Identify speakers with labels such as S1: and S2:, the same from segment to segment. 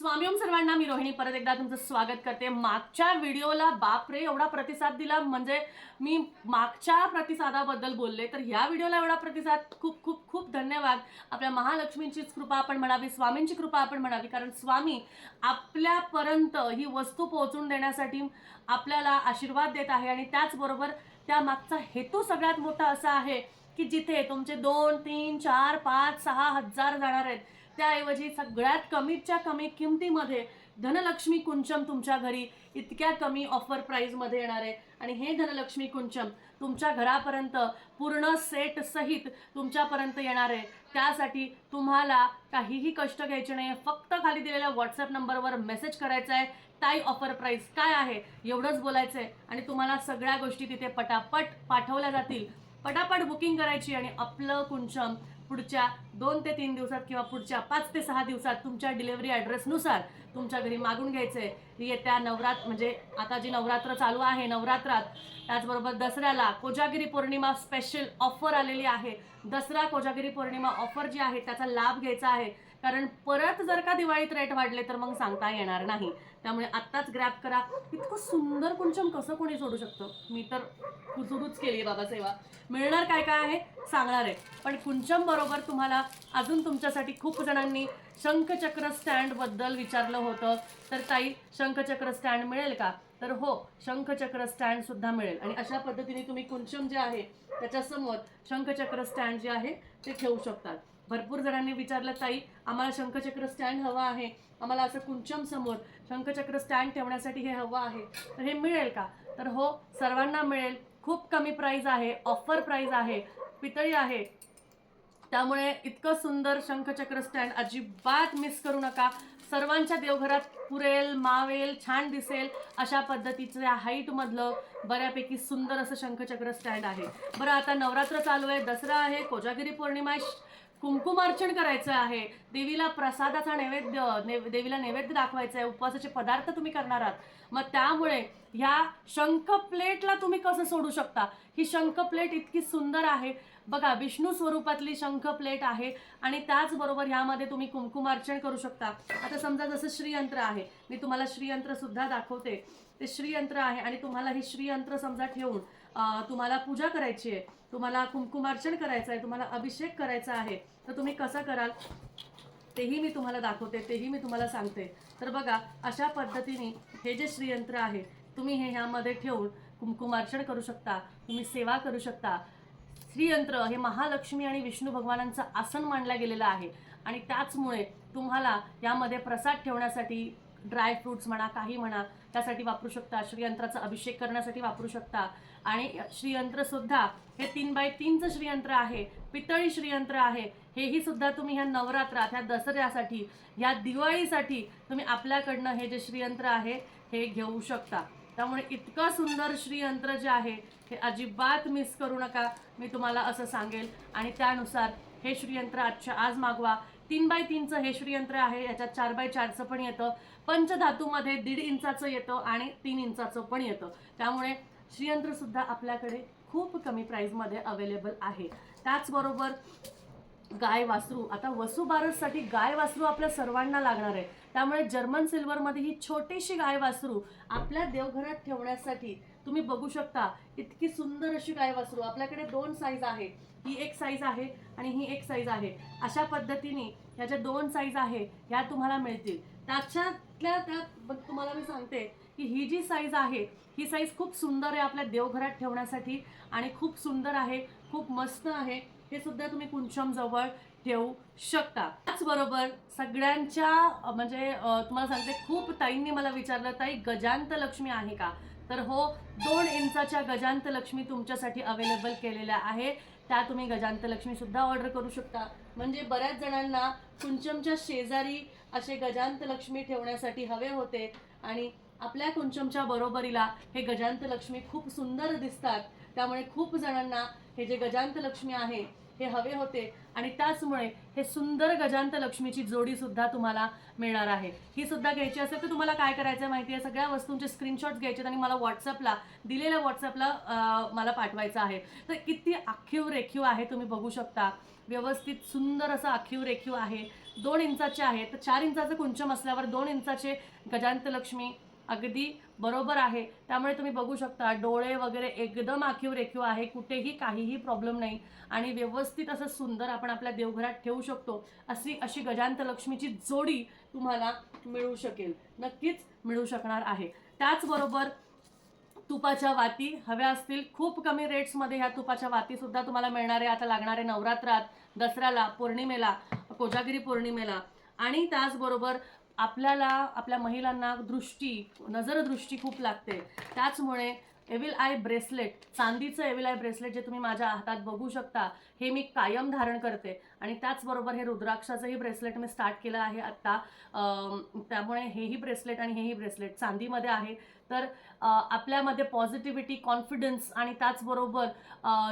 S1: स्वामीओम सर्वांना मी रोहिणी. परत एकदा तुमचं स्वागत करते. मागच्या व्हिडिओला बापरे एवढा प्रतिसाद दिला. म्हणजे मी मागच्या प्रतिसादाबद्दल बोलले तर ह्या व्हिडिओला एवढा प्रतिसाद. खूप खूप खूप धन्यवाद. आपल्या महालक्ष्मींचीच कृपा आपण म्हणावी स्वामींची कृपा आपण म्हणावी. कारण स्वामी आपल्यापर्यंत ही वस्तू पोहोचून देण्यासाठी आपल्याला आशीर्वाद देत आहे. आणि त्याचबरोबर त्या मागचा हेतू सगळ्यात मोठा असा आहे की जिथे तुमचे दोन तीन चार पाच सहा हजार जाणार आहेत त्याऐवजी सगळ्यात कमीच्या कमी किमतीमध्ये धनलक्ष्मी कुंचम तुमच्या घरी इतक्या कमी ऑफर प्राईजमध्ये येणार आहे. आणि हे धनलक्ष्मी कुंचम तुमच्या घरापर्यंत पूर्ण सेट सहित तुमच्यापर्यंत येणार आहे. त्यासाठी तुम्हाला काहीही कष्ट घ्यायचे नाही फक्त खाली दिलेल्या व्हॉट्सअप नंबरवर मेसेज करायचा आहे ताई ऑफर प्राईस काय आहे? एवढंच बोलायचं आहे आणि तुम्हाला सगळ्या गोष्टी तिथे पटापट पाठवल्या जातील. पटापट बुकिंग करायची आणि आपलं कुंचम पुढच्या दोन ते तीन दिवसात किंवा पुढच्या पाच ते सहा दिवसात तुमच्या डिलेवरी ॲड्रेसनुसार तुमच्या घरी मागून घ्यायचं. आहे येत्या नवरात्र म्हणजे आता जी नवरात्र चालू आहे नवरात्रात त्याचबरोबर दसऱ्याला कोजागिरी पौर्णिमा स्पेशल ऑफर आलेली आहे. दसरा कोजागिरी पौर्णिमा ऑफर जी आहे त्याचा लाभ घ्यायचा आहे. कारण परत जर का दिवाळीत रेट वाढले तर मग सांगता येणार नाही. त्यामुळे आत्ताच ग्रॅप करा. इतकं सुंदर कुंचम कसं कोणी सोडू शकतं? मी तर सुरूच केली बाबा सेवा मिळणार काय काय आहे? सांगणार आहे. पण कुंचम बरोबर तुम्हाला अजून तुमच्यासाठी खूप जणांनी शंखचक्र स्टँडबद्दल विचारलं होतं. तर ताई शंखचक्र स्टँड मिळेल का? तर हो शंखचक्र स्टँड सुद्धा मिळेल. आणि अशा पद्धतीने तुम्ही कुंचम जे आहे त्याच्यासमोर शंखचक्र स्टँड जे आहे ते ठेवू शकतात. भरपूर जणांनी विचारलं ताई आम्हाला शंखचक्र स्टँड हवा आहे. आम्हाला असं कुंचम समोर शंखचक्र स्टँड ठेवण्यासाठी हे हवं आहे. तर हे मिळेल का? तर हो सर्वांना मिळेल. खूप कमी प्राईज आहे ऑफर प्राईज आहे पितळी आहे. त्यामुळे इतकं सुंदर शंखचक्र स्टँड अजिबात मिस करू नका. सर्वांच्या देवघरात पुरेल मावेल छान दिसेल अशा पद्धतीच्या हाईटमधलं बऱ्यापैकी सुंदर असं शंखचक्र स्टँड आहे. बरं आता नवरात्र चालू आहे. दसरा आहे कोजागिरी पौर्णिमा कुंकुमार्चन करायचं आहे. देवीला प्रसादाचा नैवेद्य नेव देवीला नैवेद्य दाखवायचं आहे उपवासाचे पदार्थ तुम्ही करणार आहात. मग त्यामुळे ह्या शंख प्लेटला तुम्ही कसं सोडू शकता? ही शंख प्लेट इतकी सुंदर आहे. बघा विष्णू स्वरूपातली शंख प्लेट आहे आणि त्याचबरोबर ह्यामध्ये तुम्ही कुंकुमार्चन करू शकता. आता समजा जसं श्रीयंत्र आहे मी तुम्हाला श्रीयंत्र सुद्धा दाखवते. ते श्रीयंत्र आहे आणि तुम्हाला हे श्रीयंत्र समजा ठेवून तुम्हाला पूजा करायची आहे तुम्हाला कुंकुमार्चन करायचं आहे तुम्हाला अभिषेक करायचा आहे तर तुम्ही कसं कराल? तेही मी तुम्हाला दाखवते तेही मी तुम्हाला सांगते. तर बघा अशा पद्धतीने हे जे श्रीयंत्र आहे तुम्ही हे ह्यामध्ये ठेवून कुंकुमार्चन करू शकता तुम्ही सेवा करू शकता. श्रीयंत्र हे महालक्ष्मी आणि विष्णू भगवानांचं आसन मानलं गेलेलं आहे. आणि त्याचमुळे तुम्हाला यामध्ये प्रसाद ठेवण्यासाठी ड्राय फ्रुट्स म्हणा काही म्हणा त्यासाठी वापरू शकता. श्रीयंत्राचा अभिषेक करण्यासाठी वापरू शकता. आणि श्रीयंत्र सुद्धा हे तीन बाय तीनचं श्रीयंत्र आहे. पितळी श्रीयंत्र आहे. हेही सुद्धा तुम्ही ह्या नवरात्रात ह्या दसऱ्यासाठी ह्या दिवाळीसाठी तुम्ही आपल्याकडनं हे जे श्रीयंत्र आहे हे घेऊ शकता. त्यामुळे इतकं सुंदर श्रीयंत्र जे आहे हे अजिबात मिस करू नका. मी तुम्हाला असं सांगेल. आणि त्यानुसार हे श्रीयंत्र आजच्या आज मागवा. तीन बाय तीनचं हे श्रीयंत्र आहे याच्यात चार बाय चारचं पण येतं. पंचधातूमध्ये दीड इंचाचं येतं आणि तीन इंचाचं पण येतं. त्यामुळे श्रीयंत्रसुद्धा आपल्याकडे खूप कमी प्राईजमध्ये अवेलेबल आहे. त्याचबरोबर गाय वासरू. आता वसुबारससाठी गाय वासरू आपल्या सर्वांना लागणार आहे. त्यामुळे जर्मन सिल्वरमध्ये ही छोटीशी गाय वासरू आपल्या देवघरात ठेवण्यासाठी तुम्ही बघू शकता इतकी सुंदर अशी गाय वासरू. आपल्याकडे दोन साईज आहे. ही एक साईज आहे आणि ही एक साईज आहे. अशा पद्धतीने ह्या ज्या दोन साईज आहे ह्या तुम्हाला मिळतील. त्याच्यातल्या त्यात तुम्हाला मी सांगते की ही जी साईज आहे ही साईज खूप सुंदर आहे आपल्या देवघरात ठेवण्यासाठी आणि खूप सुंदर आहे खूप मस्त आहे. हे सुद्धा तुम्ही कुंचमजवळ ठेवू शकता. त्याचबरोबर सगळ्यांच्या म्हणजे तुम्हाला सांगते खूप ताईंनी मला विचारलं ताई गजांत लक्ष्मी आहे का? तर हो दोन इंचाच्या गजांत लक्ष्मी तुमच्यासाठी अवेलेबल केलेल्या आहे त्या तुम्ही गजांत लक्ष्मी सुद्धा ऑर्डर करू शकता. म्हणजे बऱ्याच जणांना कुंचमच्या शेजारी असे गजांत लक्ष्मी ठेवण्यासाठी हवे होते. आणि आपल्या कुंचमच्या बरोबरीला हे गजांत लक्ष्मी खूप सुंदर दिसतात. त्यामुळे खूप जणांना हे जे गजांत लक्ष्मी आहे हे हवे होते आणि त्याचमुळे हे सुंदर गजांत लक्ष्मीची जोडी सुद्धा तुम्हाला मिळणार आहे. ही सुद्धा घ्यायची असेल तर तुम्हाला काय करायचं आहे माहिती आहे सगळ्या वस्तूंचे स्क्रीनशॉट्स घ्यायचे आणि मला व्हॉट्सअपला दिलेल्या व्हॉट्सअपला मला पाठवायचं आहे. तर किती आखीव रेखीव आहे तुम्ही बघू शकता. व्यवस्थित सुंदर असं आखीव रेखीव आहे. दोन इंचाचे आहे. तर चार इंचाचं कुंचम असल्यावर दोन इंचाचे गजांत लक्ष्मी अगदी बरोबर आहे. त्यामुळे तुम्ही बघू शकता डोळे वगैरे एकदम आखीव रेखीव आहे कुठेही काहीही प्रॉब्लेम नाही. आणि व्यवस्थित असं सुंदर आपण आपल्या देवघरात ठेवू शकतो. अशी अशी गजांत लक्ष्मीची जोडी तुम्हाला मिळू शकेल. नक्कीच मिळू शकणार आहे. त्याचबरोबर तुपाच्या वाती हव्या असतील खूप कमी रेट्समध्ये ह्या तुपाच्या वातीसुद्धा तुम्हाला मिळणारे. आता लागणारे नवरात्रात दसऱ्याला पौर्णिमेला कोजागिरी पौर्णिमेला. आणि त्याचबरोबर आपल्याला आपल्या महिलांना दृष्टी नजरदृष्टी खूप लागते. त्याचमुळे एविल आय ब्रेसलेट चांदीचं एविल आय ब्रेसलेट जे तुम्ही माझ्या हातात बघू शकता हे मी कायम धारण करते. आणि त्याचबरोबर हे रुद्राक्षाचंही ब्रेसलेट मी स्टार्ट केलं आहे आत्ता. त्यामुळे हेही ब्रेसलेट आणि हेही ब्रेसलेट चांदीमध्ये आहे. तर आपल्यामध्ये पॉझिटिव्हिटी कॉन्फिडन्स आणि त्याचबरोबर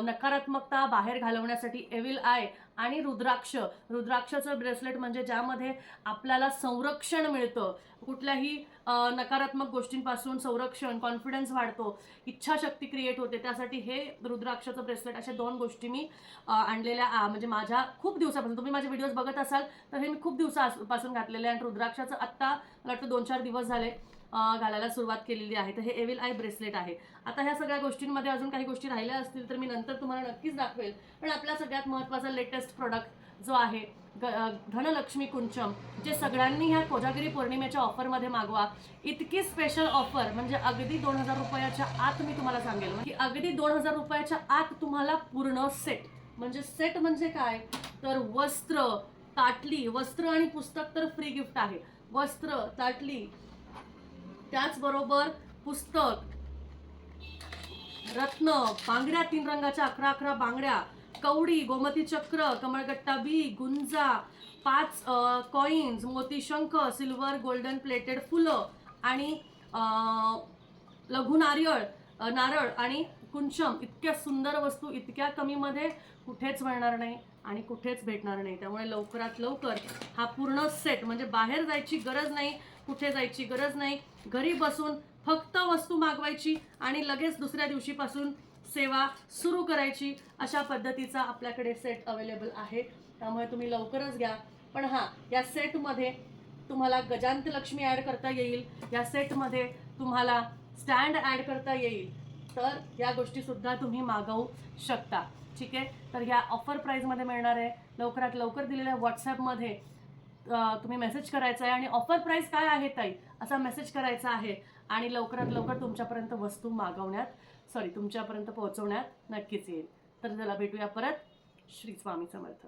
S1: नकारात्मकता बाहेर घालवण्यासाठी एविल आय आणि रुद्राक्ष. रुद्राक्षाचं ब्रेसलेट म्हणजे ज्यामध्ये आपल्याला संरक्षण मिळतं. कुठल्याही नकारात्मक गोष्टींपासून संरक्षण कॉन्फिडन्स वाढतो. इच्छाशक्ती क्रिएट होते. त्यासाठी हे रुद्राक्षाचं ब्रेसलेट अशा दोन गोष्टी मी आणलेल्या म्हणजे माझ्या खूप दिवसापासून तुम्ही माझे व्हिडिओज बघत असाल तर हे मी खूप दिवसापासून घातलेले आहे. आणि रुद्राक्षाचं आत्ता मला वाटतं दोन चार दिवस झाले घालायला सुरुवात केलेली आहे. तर हे एविल आय ब्रेसलेट आहे. आता ह्या सगळ्या गोष्टींमध्ये अजून काही गोष्टी राहिल्या असतील तर मी नंतर तुम्हाला नक्कीच दाखवेल. पण आपला सगळ्यात महत्त्वाचा लेटेस्ट प्रोडक्ट जो आहे ग धनलक्ष्मी कुंचम जे सगळ्यांनी ह्या कोजागिरी पौर्णिमेच्या ऑफरमध्ये मागवा. इतकी स्पेशल ऑफर म्हणजे अगदी दोन हजार रुपयाच्या आत मी तुम्हाला सांगेल. की अगदी दोन हजार रुपयाच्या आत तुम्हाला पूर्ण सेट म्हणजे सेट म्हणजे काय? तर वस्त्र ताटली वस्त्र आणि पुस्तक तर फ्री गिफ्ट आहे. वस्त्र ताटली त्याचबरोबर पुस्तक रत्न बांगड्या तीन रंगाच्या अकरा अकरा बांगड्या कवडी गोमती चक्र कमळगट्टा बी गुंजा पाच कॉईन्स मोतीशंख सिल्वर गोल्डन प्लेटेड फुलं आणि लघु नारियळ नारळ आणि कुंचम. इतक्या सुंदर वस्तू इतक्या कमीमध्ये कुठेच मिळणार नाही. आणि कुठेच भेटणार नाही. त्यामुळे लवकरात लवकर हा पूर्ण सेट म्हणजे बाहेर जायची गरज नाही कुठे जायची गरज नाही घरी बसून फक्त वस्तू मागवायची आणि लगेच दुसऱ्या दिवशीपासून सेवा सुरू करायची अशा पद्धतीचा आपल्याकडे सेट अवेलेबल आहे. त्यामुळे तुम्ही लवकरच घ्या. पण हां या सेटमध्ये तुम्हाला गजांत लक्ष्मी ॲड करता येईल. या सेटमध्ये तुम्हाला स्टँड ॲड करता येईल. तर या गोष्टीसुद्धा तुम्ही मागवू शकता. ठीक आहे? तर ह्या ऑफर प्राईजमध्ये मिळणार आहे. लवकरात लवकर दिलेल्या व्हॉट्सॲपमध्ये तुम्ही मेसेज करायचा आहे. आणि ऑफर प्राईस काय आहे ताई? असा मेसेज करायचा आहे. आणि लवकरात लवकर तुमच्यापर्यंत वस्तू मागवण्यात सॉरी तुमच्यापर्यंत पोहोचवण्यात नक्कीच येईल. तर चला भेटूया परत. श्री स्वामी समर्थ.